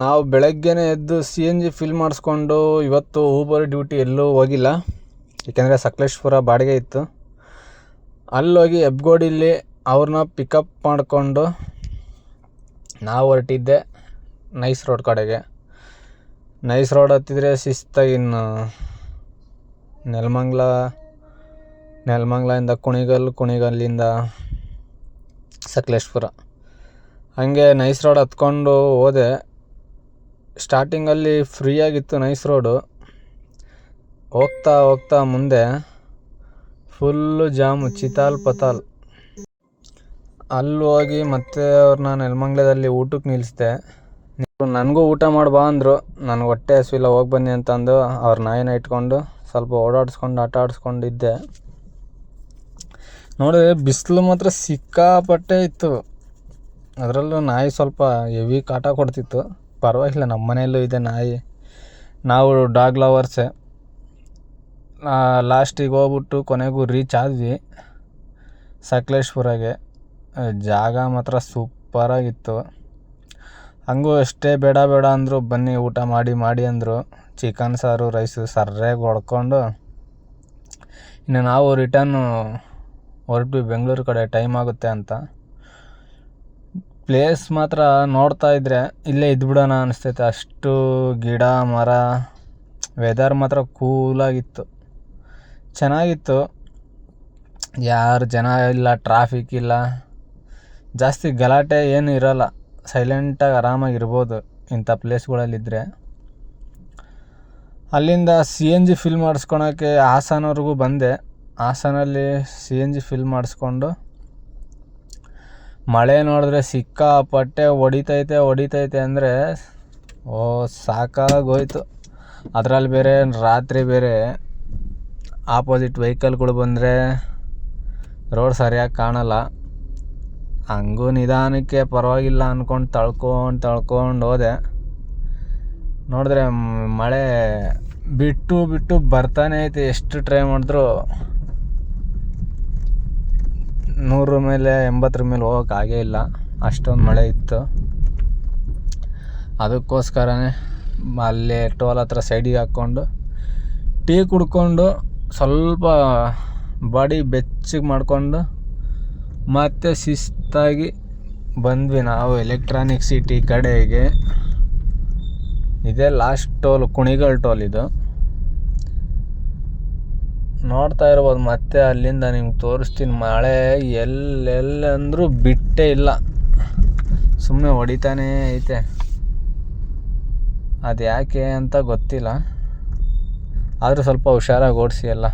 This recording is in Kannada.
ನಾವು ಬೆಳಗ್ಗೆನೇ ಎದ್ದು ಸಿ ಎನ್ ಜಿ ಫಿಲ್ ಮಾಡಿಸ್ಕೊಂಡು ಇವತ್ತು ಊಬರ್ ಡ್ಯೂಟಿ ಎಲ್ಲೂ ಹೋಗಿಲ್ಲ. ಏಕೆಂದರೆ ಸಕಲೇಶ್ಪುರ ಬಾಡಿಗೆ ಇತ್ತು. ಅಲ್ಲೋಗಿ ಹೆಬ್ಗೋಡಿಲಿ ಅವ್ರನ್ನ ಪಿಕಪ್ ಮಾಡಿಕೊಂಡು ನಾವು ಹೊರಟಿದ್ದೆ ನೈಸ್ ರೋಡ್ ಕಡೆಗೆ. ನೈಸ್ ರೋಡ್ ಹತ್ತಿದ್ರೆ ಶಿಸ್ತಾಗಿ ಇನ್ನು ನೆಲಮಂಗ್ಲ ನೆಲಮಂಗ್ಲಿಂದ ಕುಣಿಗಲ್, ಕುಣಿಗಲ್ಲಿಂದ ಸಕಲೇಶ್ಪುರ. ಹಾಗೆ ನೈಸ್ ರೋಡ್ ಹತ್ಕೊಂಡು ಹೋದೆ. ಸ್ಟಾರ್ಟಿಂಗಲ್ಲಿ ಫ್ರೀಯಾಗಿತ್ತು ನೈಸ್ ರೋಡು. ಹೋಗ್ತಾ ಹೋಗ್ತಾ ಮುಂದೆ ಫುಲ್ಲು ಜಾಮು, ಚಿತಾಲ್ ಪತಾಲ್. ಅಲ್ಲಿ ಹೋಗಿ ಮತ್ತೆ ಅವ್ರನ್ನ ನೆಲಮಂಗ್ಲದಲ್ಲಿ ಊಟಕ್ಕೆ ನಿಲ್ಲಿಸ್ದೆ ನನಗೂ ಊಟ ಮಾಡಿ ಬಾ ಅಂದರು. ನನಗೆ ಹೊಟ್ಟೆ ಹಸಿವಿಲ್ಲ, ಹೋಗಿ ಬನ್ನಿ ಅಂತಂದು ಅವ್ರ ನಾಯಿನ ಇಟ್ಕೊಂಡು ಸ್ವಲ್ಪ ಓಡಾಡಿಸ್ಕೊಂಡು, ಆಟ ಆಡಿಸ್ಕೊಂಡಿದ್ದೆ ನೋಡಿದ್ರೆ ಬಿಸಿಲು ಮಾತ್ರ ಸಿಕ್ಕಾಪಟ್ಟೆ ಇತ್ತು. ಅದರಲ್ಲೂ ನಾಯಿ ಸ್ವಲ್ಪ ಹೆವಿ ಕಾಟ ಕೊಡ್ತಿತ್ತು. ಪರವಾಗಿಲ್ಲ ನಮ್ಮ ಮನೆಯಲ್ಲೂ ಇದೆ ನಾಯಿ. ನಾವು ಡಾಗ್ ಲವರ್ಸೆ. ಲಾಸ್ಟಿಗೆ ಹೋಗ್ಬಿಟ್ಟು ಕೊನೆಗೂ ರೀಚ್ ಆದ್ವಿ. ಸಕಲೇಶ್ಪುರಗೆ. ಜಾಗ ಮಾತ್ರ ಸೂಪರಾಗಿತ್ತು. ಹಂಗೂ ಅಷ್ಟೇ ಬೇಡ ಬೇಡ ಅಂದರು, ಬನ್ನಿ ಊಟ ಮಾಡಿ ಮಾಡಿ ಅಂದರು. ಚಿಕನ್ ಸಾರು, ರೈಸು ಸರ್ರೆಗೆ ಹೊಡ್ಕೊಂಡು. ಇನ್ನು ನಾವು ರಿಟರ್ನು ಹೊರಟ್ವಿ, ಬೆಂಗಳೂರು ಕಡೆ ಟೈಮ್ ಆಗುತ್ತೆ ಅಂತ. ಪ್ಲೇಸ್ ಮಾತ್ರ ನೋಡ್ತಾ ಇದ್ದರೆ ಇಲ್ಲೇ ಇದ್ಬಿಡೋಣ ಅನಿಸ್ತೈತೆ. ಅಷ್ಟು ಗಿಡ, ಮರ ವೆದರ್ ಮಾತ್ರ ಕೂಲಾಗಿತ್ತು ಚೆನ್ನಾಗಿತ್ತು. ಯಾರು ಜನ ಇಲ್ಲ ಟ್ರಾಫಿಕ್ ಇಲ್ಲ. ಜಾಸ್ತಿ ಗಲಾಟೆ ಏನು ಇರೋಲ್ಲ. ಸೈಲೆಂಟಾಗಿ ಆರಾಮಾಗಿರ್ಬೋದು ಇಂಥ ಪ್ಲೇಸ್ಗಳಲ್ಲಿದ್ದರೆ ಅಲ್ಲಿಂದ ಸಿ ಎನ್ ಜಿ ಫಿಲ್ ಮಾಡಿಸ್ಕೊಳಕ್ಕೆ ಹಾಸನವರೆಗೂ ಬಂದೆ. ಹಾಸನಲ್ಲಿ ಸಿ ಎನ್ ಜಿ ಫಿಲ್ ಮಾಡಿಸ್ಕೊಂಡು ಮಳೆ ನೋಡಿದ್ರೆ ಸಿಕ್ಕಾಪಟ್ಟೆ ಹೊಡಿತೈತೆ ಹೊಡಿತೈತೆ ಅಂದರೆ, ಓ, ಸಾಕಾಗೋಯ್ತು. ಅದರಲ್ಲಿ ಬೇರೆ ರಾತ್ರಿ ಬೇರೆ ಆಪೋಸಿಟ್ ವೆಹಿಕಲ್ಗಳು ಬಂದರೆ ರೋಡ್ ಸರಿಯಾಗಿ ಕಾಣಲ್ಲ. ಹಂಗೂ ನಿಧಾನಕ್ಕೆ ಪರವಾಗಿಲ್ಲ ಅಂದ್ಕೊಂಡು ತಳ್ಕೊಂಡು ತಳ್ಕೊಂಡು ಹೋದೆ. ನೋಡಿದ್ರೆ ಮಳೆ ಬಿಟ್ಟು ಬಿಟ್ಟು ಬರ್ತಾನೆ ಐತೆ. ಎಷ್ಟು ಟ್ರೈ ಮಾಡಿದ್ರು ನೂರ ಮೇಲೆ ಎಂಬತ್ತರ ಮೇಲೆ ಹೋಗೋಕೆ ಆಗೇ ಇಲ್ಲ. ಅಷ್ಟೊಂದು ಮಳೆ ಇತ್ತು. ಅದಕ್ಕೋಸ್ಕರನೇ ಅಲ್ಲೇ ಟೋಲ್ ಹತ್ರ ಸೈಡಿಗೆ ಹಾಕ್ಕೊಂಡು ಟೀ ಕುಡ್ಕೊಂಡು ಸ್ವಲ್ಪ ಬಾಡಿ ಬೆಚ್ಚಗೆ ಮಾಡಿಕೊಂಡು ಮತ್ತೆ ಶಿಸ್ತಾಗಿ ಬಂದ್ವಿ ನಾವು ಎಲೆಕ್ಟ್ರಾನಿಕ್ ಸಿಟಿ ಕಡೆಗೆ. ಇದೇ ಲಾಸ್ಟ್ ಟೋಲ್ ಕುಣಿಗಲ್ ಟೋಲ್ ಇದು. ನೋಡ್ತಾ ಇರ್ಬೋದು, ಮತ್ತೆ ಅಲ್ಲಿಂದ ನಿಮ್ಗೆ ತೋರಿಸ್ತೀನಿ. ಮಳೆ ಎಲ್ಲೆಲ್ಲಂದ್ರೂ ಬಿಟ್ಟೇ ಇಲ್ಲ. ಸುಮ್ಮನೆ ಹೊಡಿತಾನೆ ಐತೆ. ಅದು ಯಾಕೆ ಅಂತ ಗೊತ್ತಿಲ್ಲ. ಆದರೂ ಸ್ವಲ್ಪ ಹುಷಾರಾಗಿ ಓಡಿಸಿ ಎಲ್ಲ.